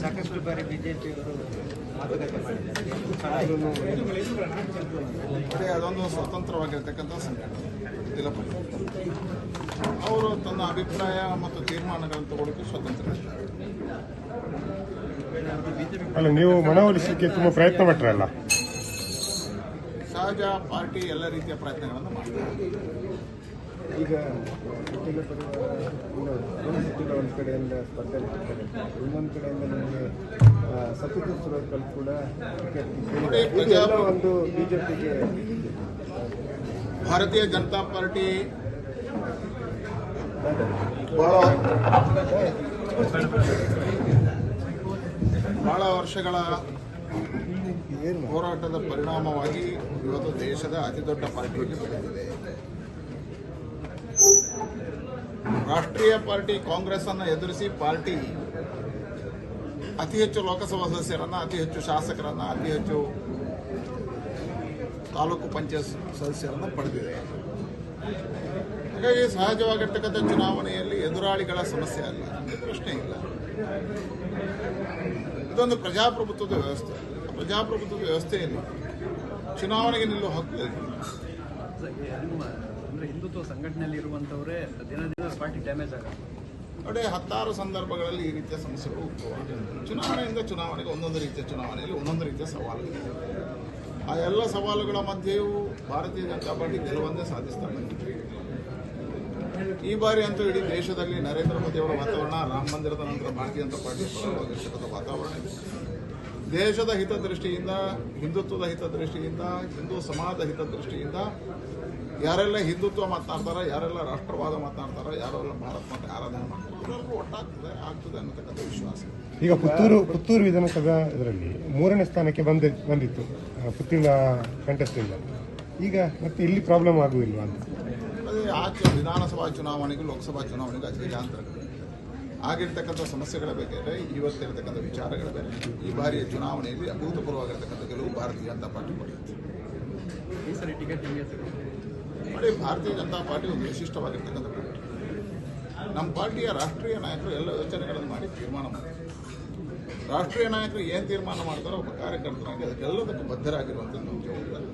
ಸಾಕಷ್ಟು ಬಾರಿ ಬಿಜೆಪಿಯವರು ಮಾತುಕತೆ ಮಾಡಿದ್ದಾರೆ ಅದೇ ಅದೊಂದು ಸ್ವತಂತ್ರವಾಗಿರ್ತಕ್ಕಂಥ ಸಂಘಟನೆ ಅವರು ತನ್ನ ಅಭಿಪ್ರಾಯ ಮತ್ತು ತೀರ್ಮಾನಗಳನ್ನು ತಗೊಳ್ಳೋಕೆ ಸ್ವತಂತ್ರ. ಅಲ್ಲ ನೀವು ಮನವೊಲಿಸಲಿಕ್ಕೆ ತುಂಬಾ ಪ್ರಯತ್ನ ಪಟ್ಟರಲ್ಲ ಸಹಜ ಪಾರ್ಟಿ ಎಲ್ಲ ರೀತಿಯ ಪ್ರಯತ್ನಗಳನ್ನು ಮಾಡ್ತಾರೆ. ಈಗ ಪರಿವಾರ ಅನಿಸುತ್ತಿಲ್ಲ ಒಂದು ಕಡೆಯಿಂದ ಸ್ಪರ್ಧೆ ಮಾಡ್ತಾರೆ. ಇನ್ನೊಂದು ಕಡೆಯಿಂದ ನಿಮಗೆ ಸಚಿವ ಸುರತ್ಕಲ್ ಕೂಡ ಇದೆಲ್ಲ ಒಂದು ಬಿಜೆಪಿಗೆ ಭಾರತೀಯ ಜನತಾ ಪಾರ್ಟಿ ಬಹಳ ಬಹಳ ವರ್ಷಗಳ ಹೋರಾಟದ ಪರಿಣಾಮವಾಗಿ ಇವತ್ತು ದೇಶದ ಅತಿ ದೊಡ್ಡ ಪಾರ್ಟಿಯಾಗಿ ಬೆಳೆದಿದೆ. ರಾಷ್ಟ್ರೀಯ ಪಾರ್ಟಿ ಕಾಂಗ್ರೆಸ್ ಅನ್ನು ಎದುರಿಸಿ ಪಾರ್ಟಿ ಅತಿ ಹೆಚ್ಚು ಲೋಕಸಭಾ ಸದಸ್ಯರನ್ನ, ಅತಿ ಹೆಚ್ಚು ಶಾಸಕರನ್ನು, ಅತಿ ಹೆಚ್ಚು ತಾಲೂಕು ಪಂಚಾಯತ್ ಸದಸ್ಯರನ್ನು ಪಡೆದಿದೆ. ಹಾಗಾಗಿ ಸಹಜವಾಗಿರ್ತಕ್ಕಂಥ ಚುನಾವಣೆಯಲ್ಲಿ ಎದುರಾಳಿಗಳ ಸಮಸ್ಯೆ ಅಲ್ಲ, ಪ್ರಶ್ನೆ ಇಲ್ಲ. ಇದೊಂದು ಪ್ರಜಾಪ್ರಭುತ್ವದ ವ್ಯವಸ್ಥೆ. ಪ್ರಜಾಪ್ರಭುತ್ವದ ವ್ಯವಸ್ಥೆಯಲ್ಲಿ ಚುನಾವಣೆಗೆ ನಿಲ್ಲುವ ಹಕ್ಕು ಅಂದ್ರೆ ಹಿಂದುತ್ವ ಸಂಘಟನೆಯಲ್ಲಿ ಇರುವಂತವರೇ ದಿನ ದಿನ ಪಾರ್ಟಿ ಡ್ಯಾಮೇಜ್ ಆಗುತ್ತೆ. ನೋಡಿ, ಹತ್ತಾರು ಸಂದರ್ಭಗಳಲ್ಲಿ ಈ ರೀತಿಯ ಸಮಸ್ಯೆಗಳು ಉದ್ಭವ. ಚುನಾವಣೆಯಿಂದ ಚುನಾವಣೆಗೆ ಒಂದೊಂದು ರೀತಿಯ ಚುನಾವಣೆಯಲ್ಲಿ ಒಂದೊಂದು ರೀತಿಯ ಸವಾಲು. ಆ ಎಲ್ಲ ಸವಾಲುಗಳ ಮಧ್ಯೆಯೂ ಭಾರತೀಯ ಜನತಾ ಪಾರ್ಟಿ ಗೆಲುವನ್ನೇ ಸಾಧಿಸ್ತಾ ಬಂದಿದೆ. ಈ ಬಾರಿ ಅಂತೂ ಇಡೀ ದೇಶದಲ್ಲಿ ನರೇಂದ್ರ ಮೋದಿ ಅವರ ವಾತಾವರಣ ರಾಮ ಮಂದಿರದ ನಂತರ ಭಾರತೀಯ ಜನತಾ ಪಾರ್ಟಿ ವಾತಾವರಣ ಇದೆ. ದೇಶದ ಹಿತದೃಷ್ಟಿಯಿಂದ ಹಿಂದುತ್ವದ ಹಿತದೃಷ್ಟಿಯಿಂದ ಹಿಂದೂ ಸಮಾಜದ ಹಿತದೃಷ್ಟಿಯಿಂದ ಯಾರೆಲ್ಲ ಹಿಂದುತ್ವ ಮಾತನಾಡ್ತಾರೆ ಯಾರೆಲ್ಲ ರಾಷ್ಟ್ರವಾದ ಮಾತನಾಡ್ತಾರೆ ಯಾರೆಲ್ಲ ಭಾರತ ಮಾತ್ರ ಆರಾಧನೆ ಮಾಡ್ತಾರೆ ಒಟ್ಟಾಗ್ತದೆ ಆಗ್ತದೆ ಅನ್ನತಕ್ಕಂಥ ವಿಶ್ವಾಸ. ಈಗ ಪುತ್ತೂರು ಪುತ್ತೂರು ವಿಧಾನಸಭಾ ಇದರಲ್ಲಿ ಮೂರನೇ ಸ್ಥಾನಕ್ಕೆ ಬಂದ ಬಂದಿತ್ತು ಪುತ್ತೂರಿನ ಕಂಟೆಸ್ಟಿಂದ ಈಗ ಮತ್ತೆ ಇಲ್ಲಿ ಪ್ರಾಬ್ಲಮ್ ಆಗುವುದಿಲ್ಲ ಅಂತ? ಅದೇ ಆಚೆ ವಿಧಾನಸಭಾ ಚುನಾವಣೆಗೂ ಲೋಕಸಭಾ ಚುನಾವಣೆಗೂ ಅಜಗಜಾಂತರಗಳಿವೆ ಆಗಿರ್ತಕ್ಕಂಥ ಸಮಸ್ಯೆಗಳ ಬಗ್ಗೆ ಇವತ್ತಿರತಕ್ಕಂಥ ವಿಚಾರಗಳ ಬೇರೆ ಈ ಬಾರಿಯ ಚುನಾವಣೆಯಲ್ಲಿ ಅಭೂತಪೂರ್ವವಾಗಿರ್ತಕ್ಕಂಥ ಗೆಲುವು ಭಾರತೀಯ ಜನತಾ ಪಾರ್ಟಿ ಪಡೆಯುತ್ತೆ ಭಾರತೀಯ ಜನತಾ ಪಾರ್ಟಿ ಒಂದು ವಿಶಿಷ್ಟವಾಗಿರ್ತಕ್ಕಂಥ ಪಾರ್ಟಿ ನಮ್ಮ ಪಾರ್ಟಿಯ ರಾಷ್ಟ್ರೀಯ ನಾಯಕರು ಎಲ್ಲ ಯೋಚನೆಗಳನ್ನು ಮಾಡಿ ತೀರ್ಮಾನ ಮಾಡಿದ್ದಾರೆ ರಾಷ್ಟ್ರೀಯ ನಾಯಕರು ಏನು ತೀರ್ಮಾನ ಮಾಡ್ತಾರೋ ಒಬ್ಬ ಕಾರ್ಯಕರ್ತನಾಗಿ ಅದಕ್ಕೆಲ್ಲದಕ್ಕೂ ಬದ್ಧರಾಗಿರುವಂಥ ನಮ್ಮ ಜವಾಬ್ದಾರಿ